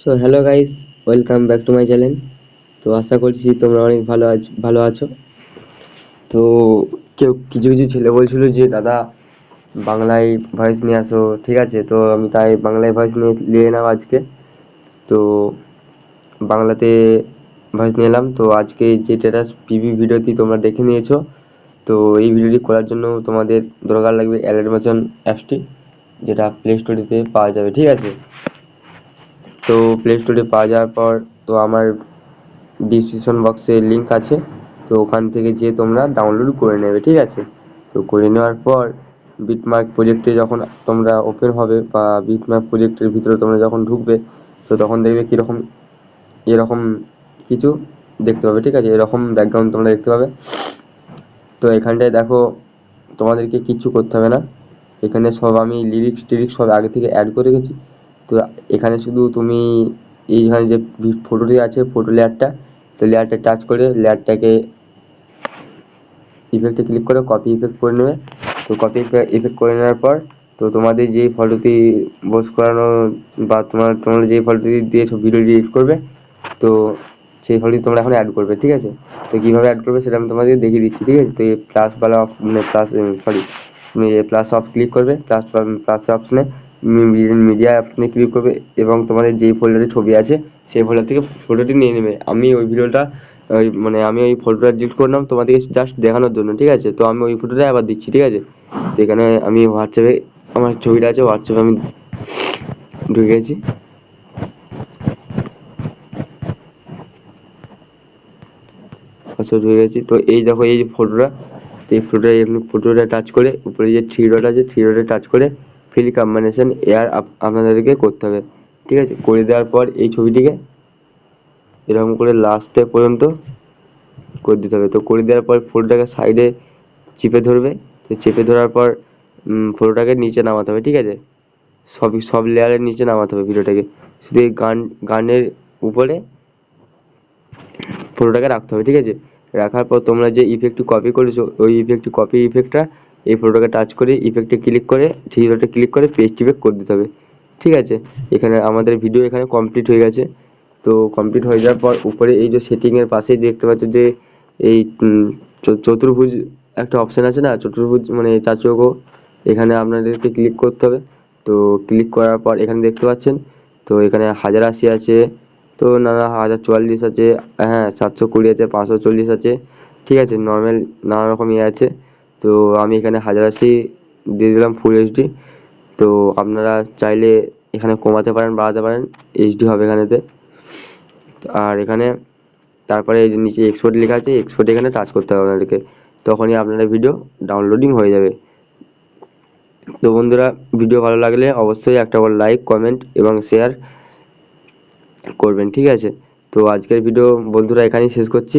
So hello guys welcome back to my channel তো আশা করছি তোমরা অনেক ভালো আছ, ভালো আছো। তো কেউ কিছু কিছু ছেলে বলছিল যে, দাদা, বাংলায় ভয়েস নিয়ে আসো। ঠিক আছে, তো আমি তাই বাংলায় ভয়েস নিয়ে নিয়ে এলাম আজকে। তো বাংলাতে ভয়েস নিয়ে এলাম। তো আজকে যে স্ট্যাটাস পিভি ভিডিওটি তোমরা দেখে নিয়েছো, তো এই ভিডিওটি করার জন্য তোমাদের দরকার লাগবে অ্যালার্মেশন অ্যাপসটি যেটা প্লে স্টোরেতে পাওয়া যাবে। ঠিক আছে? তো প্লে স্টোরে পাওয়া যাওয়ার পর তো আমার ডিসক্রিপশন বক্সে লিঙ্ক আছে। তো ওখান থেকে যেয়ে তোমরা ডাউনলোড করে নেবে, ঠিক আছে? তো করে নেওয়ার পর বিটমার্ক প্রজেক্টে যখন তোমরা ওপেন হবে বা বিটমার্ক প্রজেক্টের ভিতরে তোমরা যখন ঢুকবে, তো তখন দেখবে কীরকম, এরকম কিছু দেখতে পাবে, ঠিক আছে? এরকম ব্যাকগ্রাউন্ড তোমরা দেখতে পাবে। তো এখানটায় দেখো, তোমাদেরকে কিচ্ছু করতে হবে না। এখানে সব আমি লিরিক্স টিরিক্স সব আগে থেকে অ্যাড করে রেখেছি। তো এখানে শুধু তুমি এইখানে যে ফটোটি আছে ফটো লেয়ারটা তো লেয়ারটা টাচ করে লেয়ারটাকে ইফেক্টে ক্লিক করে কপি ইফেক্ট করে নেবে। তো কপি ইফেক্ট করে নেওয়ার পর, তো তোমাদের যেই ফটোটি বোস করানো বা তোমার, তোমরা যেই ফটোটি দিয়ে সব ভিডিও এডিট করবে, তো সেই ফটোটি তোমরা এখন অ্যাড করবে, ঠিক আছে? তো কীভাবে অ্যাড করবে সেটা আমি তোমাদের দেখিয়ে দিচ্ছি, ঠিক আছে? তো এই প্লাস বালা মানে plus sorry plus of click করবে প্লাস প্লাস অপশনে মিডিয়া অপশনে ক্লিক করবে এবং তোমাদের যেই ফোল্ডারে ছবি আছে, সেই ফোল্ডার থেকে ফটোটি নিয়ে নেবে। আমি ওই ভিডিওটা ওই মানে আমি ওই ফটোটা ডিলিট করলাম তোমাদেরকে জাস্ট দেখানোর জন্য, ঠিক আছে? তো আমি ওই ফটোটা আবার দিচ্ছি, ঠিক আছে? এখানে আমি হোয়াটসঅ্যাপে আমার ছবিটা আছে হোয়াটসঅ্যাপে আমি ঢুকে গেছি। হোয়াটসঅ্যাপ ঢুকে গেছি। তো এই দেখো, এই যে ফটোটা এই ফটোটা এমনি ফটোটা টাচ করে, উপরে যে থ্রি ডট আছে থ্রি ডটে টাচ করে ফিল কম্বিনেশন এয়ার আপনাদেরকে করতে হবে, ঠিক আছে? করে দেওয়ার পর এই ছবিটিকে এরকম করে লাস্টে পর্যন্ত করে দিতে হবে। তো করে দেওয়ার পর ফটোটাকে সাইডে চেপে ধরবে। তো চেপে ধরার পর ফটোটাকে নিচে নামাতে হবে, ঠিক আছে? সবই সব লেয়ারের নিচে নামাতে হবে ভিডিওটাকে। শুধু এই গান, গানের উপরে ফটোটাকে রাখতে হবে, ঠিক আছে? রাখার পর তোমরা যে ইফেক্টটি কপি করেছ, ওই ইফেক্টটি কপি ইফেক্টটা এই ফটোটাকে টাচ করে ইফেক্টে ক্লিক করে, থ্রি ডটে ক্লিক করে পেস্ট ইফেক্ট করে দিতে হবে, ঠিক আছে? এখানে আমাদের ভিডিও এখানে কমপ্লিট হয়ে গেছে। তো কমপ্লিট হয়ে যাওয়ার পর উপরে এই যে সেটিংয়ের পাশে দেখতে পাচ্ছ যে এই চতুর্ভুজ একটা অপশান আছে না, চতুর্ভুজ মানে চার এখানে আপনাদেরকে ক্লিক করতে হবে। তো ক্লিক করার পর এখানে দেখতে পাচ্ছেন, তো এখানে হাজার আশি আছে, তো নানা হাজার চুয়াল্লিশ আছে হ্যাঁ সাতশো কুড়ি আছে, পাঁচশো চল্লিশ আছে, ঠিক আছে নর্মাল নানা রকম ইয়ে আছে। তো আমি এখানে হাজার আশি দিয়ে দিলাম ফুল এইচডি তো আপনারা চাইলে এখানে কমাতে পারেন, বাড়াতে পারেন এইচডি হবে এখানেতে। আর এখানে তারপরে এই যে নিচে এক্সপোর্ট লেখা আছে এক্সপোর্ট এখানে টাচ করতে হবে আপনাদেরকে। তখনই আপনাদের ভিডিও ডাউনলোডিং হয়ে যাবে। তো বন্ধুরা ভিডিও ভালো লাগলে অবশ্যই একটা করে লাইক কমেন্ট এবং শেয়ার করবেন, ঠিক আছে? তো আজকের ভিডিও বন্ধুরা এখানেই শেষ করছি।